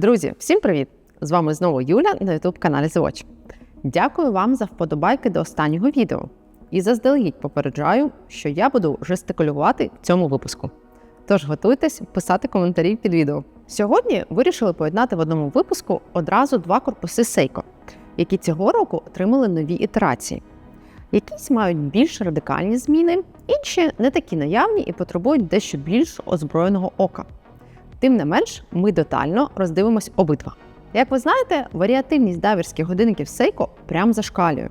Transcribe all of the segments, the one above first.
Друзі, всім привіт! З вами знову Юля на youtube каналі Watch. Дякую вам за вподобайки до останнього відео. І заздалегідь попереджаю, що я буду жестикулювати в цьому випуску. Тож готуйтесь писати коментарі під відео. Сьогодні вирішили поєднати в одному випуску одразу два корпуси Seiko, які цього року отримали нові ітерації. Якісь мають більш радикальні зміни, інші не такі наявні і потребують дещо більш озброєного ока. Тим не менш, ми детально роздивимось обидва. Як ви знаєте, варіативність дайверських годинників Seiko прям зашкалює.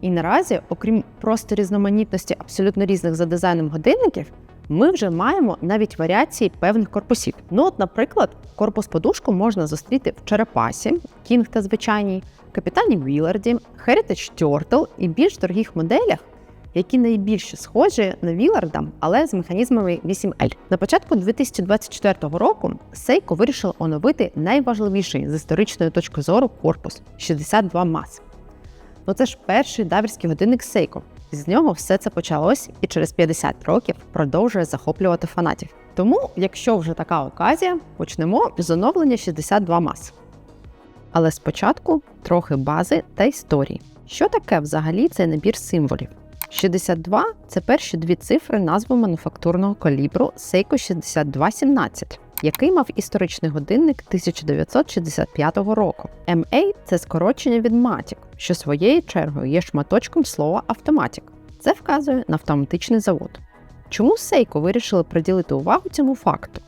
І наразі, окрім просто різноманітності абсолютно різних за дизайном годинників, ми вже маємо навіть варіації певних корпусів. Ну, от, наприклад, корпус подушку можна зустріти в Черепасі, Кінг та звичайній, Капітані Віларді, Heritage Turtle і більш дорогих моделях, які найбільше схожі на Віларда, але з механізмами 8L. На початку 2024 року Seiko вирішила оновити найважливіший з історичної точки зору корпус 62 мас. Ну це ж перший дайверський годинник Seiko. З нього все це почалось і через 50 років продовжує захоплювати фанатів. Тому, якщо вже така оказія, почнемо з оновлення 62 мас. Але спочатку трохи бази та історії. Що таке взагалі цей набір символів? 62 це перші дві цифри назви мануфактурного калібру Seiko 6217, який мав історичний годинник 1965 року. MA – це скорочення від Matic, що своєю чергою є шматочком слова автоматік. Це вказує на автоматичний завод. Чому Seiko вирішили приділити увагу цьому факту?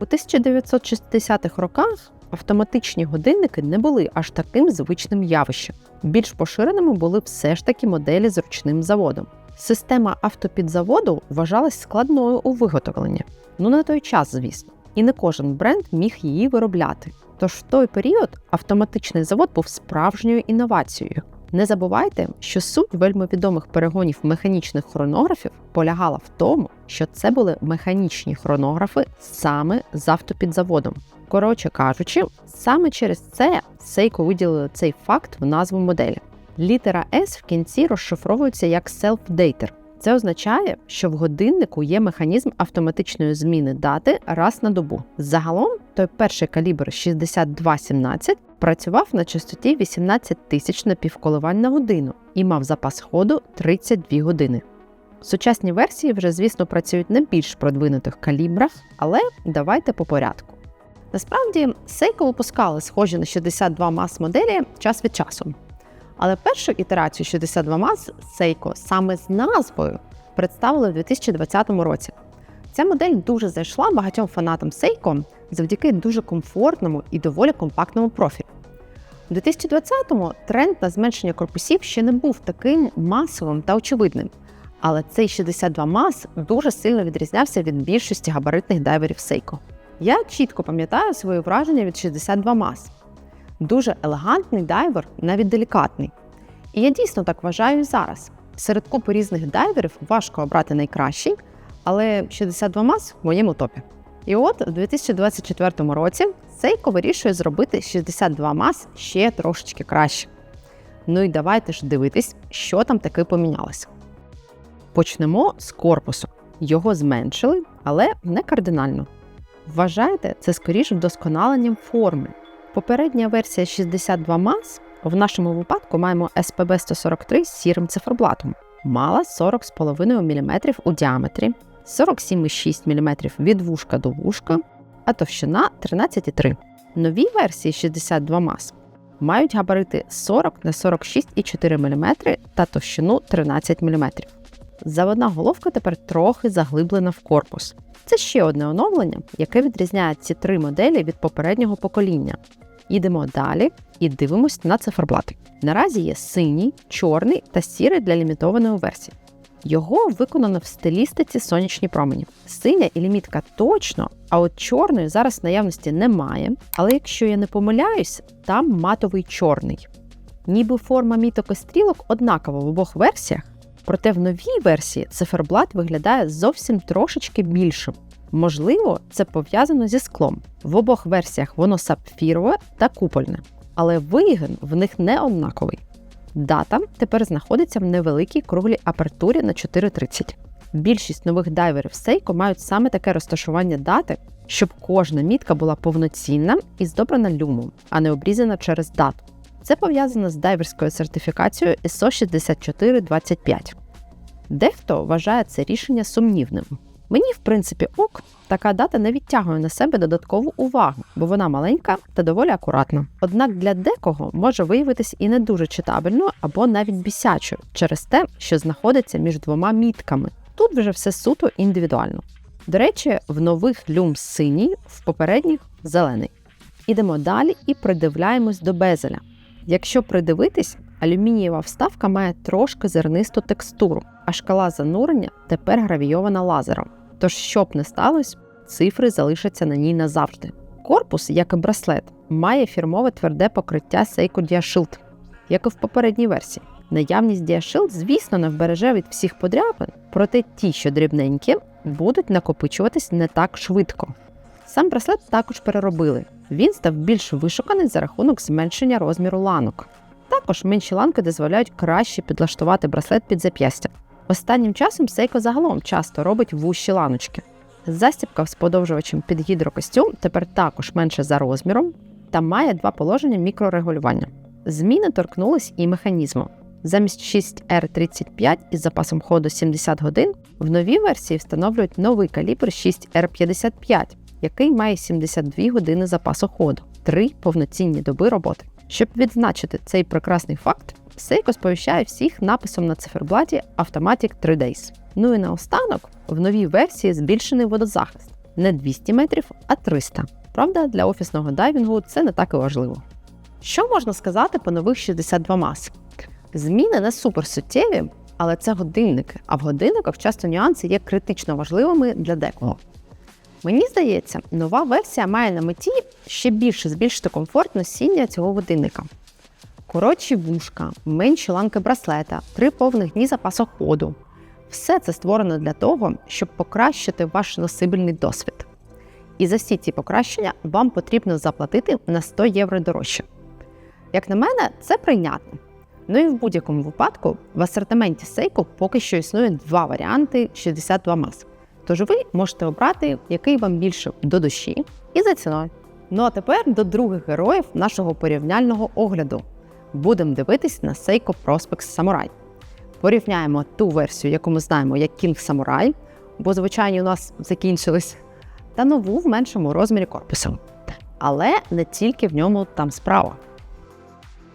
У 1960-х роках автоматичні годинники не були аж таким звичним явищем. Більш поширеними були все ж таки моделі з ручним заводом. Система автопідзаводу вважалась складною у виготовленні. Ну на той час, звісно, і не кожен бренд міг її виробляти. Тож в той період автоматичний завод був справжньою інновацією. Не забувайте, що суть вельми відомих перегонів механічних хронографів полягала в тому, що це були механічні хронографи саме з автопідзаводом. Коротше кажучи, саме через це Seiko виділили цей факт в назву моделі. Літера S в кінці розшифровується як self-dater. Це означає, що в годиннику є механізм автоматичної зміни дати раз на добу. Загалом, той перший калібр 6217 працював на частоті 18 тисяч напівколивань на годину і мав запас ходу 32 години. Сучасні версії вже, звісно, працюють на більш продвинутих калібрах, але давайте по порядку. Насправді, Seiko випускали схожі на 62 мас моделі час від часу. Але першу ітерацію 62 мас Seiko саме з назвою представили в 2020 році. Ця модель дуже зайшла багатьом фанатам Seiko завдяки дуже комфортному і доволі компактному профілю. У 2020-му тренд на зменшення корпусів ще не був таким масовим та очевидним, але цей 62 мас дуже сильно відрізнявся від більшості габаритних дайверів Seiko. Я чітко пам'ятаю свої враження від 62 мас. Дуже елегантний дайвер, навіть делікатний. І я дійсно так вважаю і зараз. Серед купи різних дайверів важко обрати найкращий, але 62 мас в моєму топі. І от у 2024 році Seiko вирішує зробити 62 мас ще трошечки краще. Ну і давайте ж дивитись, що там таки помінялося. Почнемо з корпусу. Його зменшили, але не кардинально. Вважаєте, це скоріш вдосконаленням форми. Попередня версія 62 мас в нашому випадку маємо SPB 143 з сірим циферблатом. Мала 40,5 мм у діаметрі, 47,6 мм від вушка до вушка, а товщина 13,3 Нові версії 62 мас мають габарити 40 на 46,4 мм та товщину 13 мм. Заводна головка тепер трохи заглиблена в корпус. Це ще одне оновлення, яке відрізняє ці три моделі від попереднього покоління. Йдемо далі і дивимось на циферблати. Наразі є синій, чорний та сірий для лімітованої версії. Його виконано в стилістиці сонячні промені. Синя і лімітка точно, а от чорної зараз наявності немає. Але якщо я не помиляюсь, там матовий чорний. Ніби форма міток і стрілок однакова в обох версіях, проте в новій версії циферблат виглядає зовсім трошечки більшим. Можливо, це пов'язано зі склом. В обох версіях воно сапфірове та купольне, але вигін в них не однаковий. Дата тепер знаходиться в невеликій круглій апертурі на 4.30. Більшість нових дайверів Seiko мають саме таке розташування дати, щоб кожна мітка була повноцінна і здобрана люмом, а не обрізана через дату. Це пов'язано з дайверською сертифікацією ISO 6425. Дехто вважає це рішення сумнівним. Мені, в принципі, ок, така дата не відтягує на себе додаткову увагу, бо вона маленька та доволі акуратна. Однак для декого може виявитись і не дуже читабельною або навіть бісячою через те, що знаходиться між двома мітками. Тут вже все суто індивідуально. До речі, в нових люм синій, в попередніх зелений. Ідемо далі і придивляємось до безеля. Якщо придивитись, алюмінієва вставка має трошки зернисту текстуру, а шкала занурення тепер гравійована лазером. Тож, щоб не сталося, цифри залишаться на ній назавжди. Корпус, як і браслет, має фірмове тверде покриття Seiko DiaShield, як і в попередній версії. Наявність DiaShield, звісно, не вбереже від всіх подряпин, проте ті, що дрібненькі, будуть накопичуватись не так швидко. Сам браслет також переробили. Він став більш вишуканий за рахунок зменшення розміру ланок. Також менші ланки дозволяють краще підлаштувати браслет під зап'ястя. Останнім часом Seiko загалом часто робить вущі ланочки. Застібка з подовжувачем під гідрокостюм тепер також менше за розміром та має два положення мікрорегулювання. Зміни торкнулись і механізму. Замість 6R35 із запасом ходу 70 годин в новій версії встановлюють новий калібр 6R55, який має 72 години запасу ходу, три повноцінні доби роботи. Щоб відзначити цей прекрасний факт, Seiko сповіщає всіх написом на циферблаті Automatic 3 Days. Ну і наостанок, в новій версії збільшений водозахист не 200 метрів, а 300. Правда, для офісного дайвінгу це не так і важливо. Що можна сказати по нових 62 мас? Зміни не супер суттєві, але це годинники, а в годинниках часто нюанси є критично важливими для декого. Мені здається, нова версія має на меті ще більше збільшити комфорт носіння цього годинника. Коротші вушка, менші ланки браслета, три повних дні запасу ходу. Все це створено для того, щоб покращити ваш носибельний досвід. І за всі ці покращення вам потрібно заплатити на 100 євро дорожче. Як на мене, це прийнятно. Ну і в будь-якому випадку в асортименті Seiko поки що існує два варіанти 62 мас. Тож ви можете обрати, який вам більше до душі, і за ціною. Ну а тепер до других героїв нашого порівняльного огляду. Будемо дивитись на Seiko Prospex Samurai. Порівняємо ту версію, яку ми знаємо як King Samurai, бо звичайні у нас закінчились, та нову в меншому розмірі корпусу. Але не тільки в ньому там справа.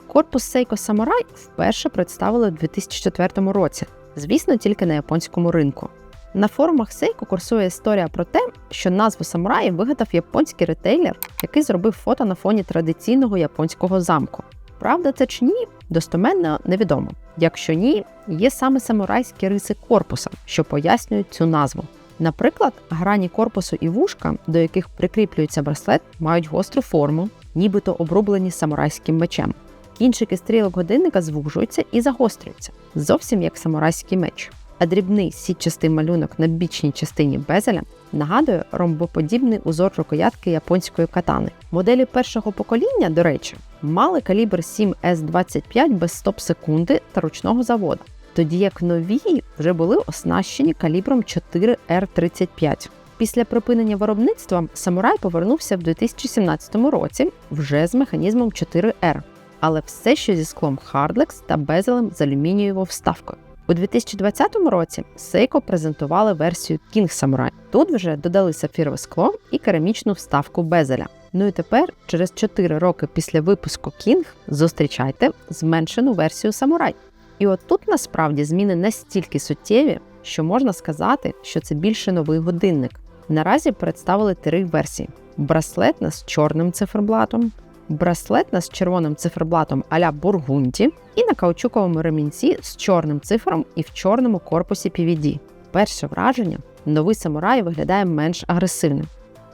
Корпус Seiko Samurai вперше представили у 2004 році, звісно, тільки на японському ринку. На форумах Seiko курсує історія про те, що назву самураї вигадав японський ретейлер, який зробив фото на фоні традиційного японського замку. Правда, це чи ні, достоменно невідомо. Якщо ні, є саме самурайські риси корпуса, що пояснюють цю назву. Наприклад, грані корпусу і вушка, до яких прикріплюється браслет, мають гостру форму, нібито обрублені самурайським мечем. Кінчики стрілок годинника звужуються і загострюються, зовсім як самурайський меч. А дрібний сітчастий малюнок на бічній частині безеля нагадує ромбоподібний узор рукоятки японської катани. Моделі першого покоління, до речі, мали калібр 7С25 без стоп-секунди та ручного заводу, тоді як нові вже були оснащені калібром 4Р35. Після припинення виробництва самурай повернувся в 2017 році вже з механізмом 4R, але все ще зі склом Hardlex та безелем з алюмінієвою вставкою. У 2020 році Seiko презентували версію King Samurai. Тут вже додали сапфірове скло і керамічну вставку безеля. Ну і тепер, через 4 роки після випуску King, зустрічайте зменшену версію Samurai. І от тут насправді зміни настільки суттєві, що можна сказати, що це більше новий годинник. Наразі представили три версії: браслетна з чорним циферблатом, браслетна з червоним циферблатом а-ля Бургунді і на каучуковому ремінці з чорним цифром і в чорному корпусі PVD. Перше враження новий самурай виглядає менш агресивним.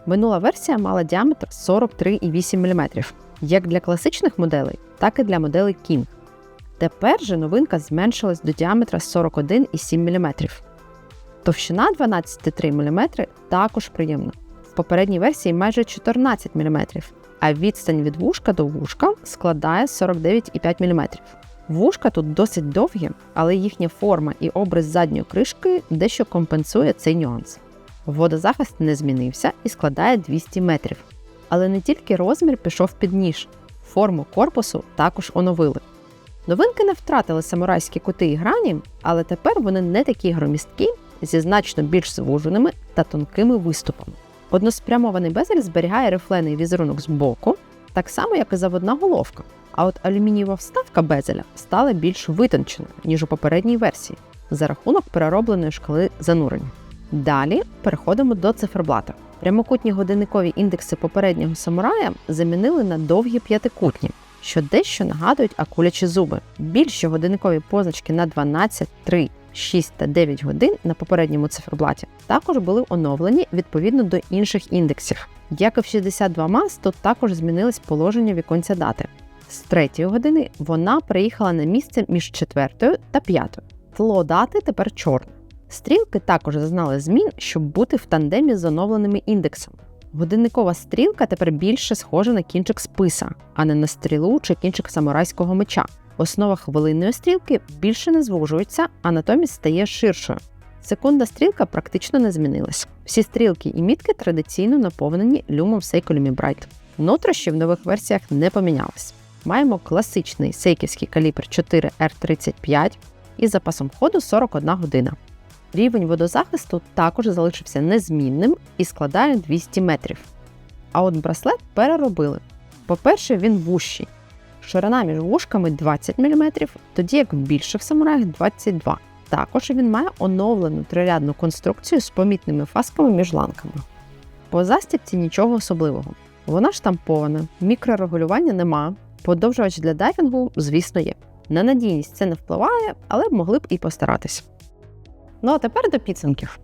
Минула версія мала діаметр 43,8 мм, як для класичних моделей, так і для моделей King. Тепер же новинка зменшилась до діаметра 41,7 мм. Товщина 12,3 мм також приємна. Попередній версії майже 14 мм, а відстань від вушка до вушка складає 49,5 мм. Вушка тут досить довгі, але їхня форма і образ задньої кришки дещо компенсує цей нюанс. Водозахист не змінився і складає 200 метрів. Але не тільки розмір пішов під ніж, форму корпусу також оновили. Новинки не втратили самурайські кути і грані, але тепер вони не такі громісткі, зі значно більш звуженими та тонкими виступами. Односпрямований безель зберігає рифлений візерунок з боку, так само, як і заводна головка. А от алюмінієва вставка безеля стала більш витонченою, ніж у попередній версії, за рахунок переробленої шкали занурення. Далі переходимо до циферблата. Прямокутні годинникові індекси попереднього самурая замінили на довгі п'ятикутні, що дещо нагадують акулячі зуби. Більші годинникові позначки на 12, 3, 6 та 9 годин на попередньому циферблаті також були оновлені відповідно до інших індексів. Як і в 62 МАС, тут також змінились положення віконця дати. З третьої години вона приїхала на місце між четвертою та п'ятою. Тло дати тепер чорне. Стрілки також зазнали змін, щоб бути в тандемі з оновленими індексами. Годинникова стрілка тепер більше схожа на кінчик списа, а не на стрілу чи кінчик самурайського меча. Основа хвилинної стрілки більше не звужується, а натомість стає ширшою. Секунда стрілка практично не змінилась. Всі стрілки і мітки традиційно наповнені люмом Seiko Lumi Bright. Нутрощі в нових версіях не помінялись. Маємо класичний сейківський калібр 4R35 із запасом ходу 41 година. Рівень водозахисту також залишився незмінним і складає 200 метрів. А от браслет переробили. По-перше, він вущий. Ширина між вушками 20 мм, тоді як в більших самураях 22 Також він має оновлену трирядну конструкцію з помітними фасками між ланками. По застібці нічого особливого. Вона штампована, мікрорегулювання нема, подовжувач для дайвінгу, звісно, є. На надійність це не впливає, але могли б і постаратись. Ну а тепер до підсумків.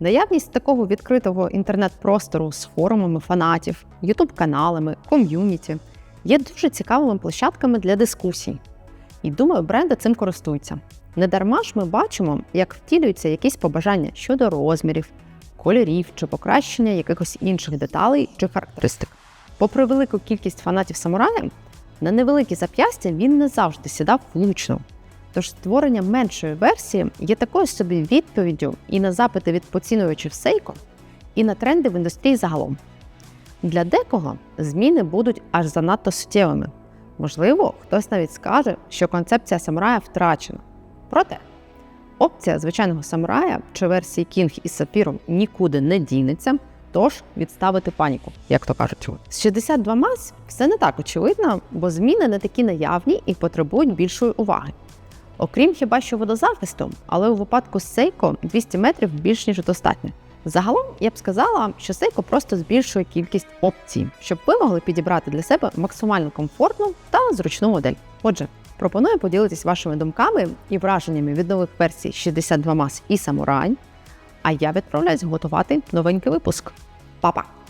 Наявність такого відкритого інтернет-простору з форумами фанатів, ютуб-каналами, ком'юніті є дуже цікавими площадками для дискусій. І думаю, бренди цим користуються. Недарма ж ми бачимо, як втілюються якісь побажання щодо розмірів, кольорів чи покращення якихось інших деталей чи характеристик. Попри велику кількість фанатів самурая, на невеликі зап'ястя він не завжди сідав влучно. Тож створення меншої версії є такою собі відповіддю і на запити від поцінювачів Seiko, і на тренди в індустрії загалом. Для декого зміни будуть аж занадто суттєвими. Можливо, хтось навіть скаже, що концепція самурая втрачена. Проте опція звичайного самурая чи версії King із сапіром нікуди не дінеться, тож відставити паніку, як то кажуть. З 62 мас все не так очевидно, бо зміни не такі наявні і потребують більшої уваги. Окрім хіба що водозахисту, але у випадку з Seiko 200 метрів більш ніж достатньо. Загалом я б сказала, що Seiko просто збільшує кількість опцій, щоб ви могли підібрати для себе максимально комфортну та зручну модель. Отже, пропоную поділитись вашими думками і враженнями від нових версій 62 MAS і Samurai, а я відправляюсь готувати новенький випуск. Па-па!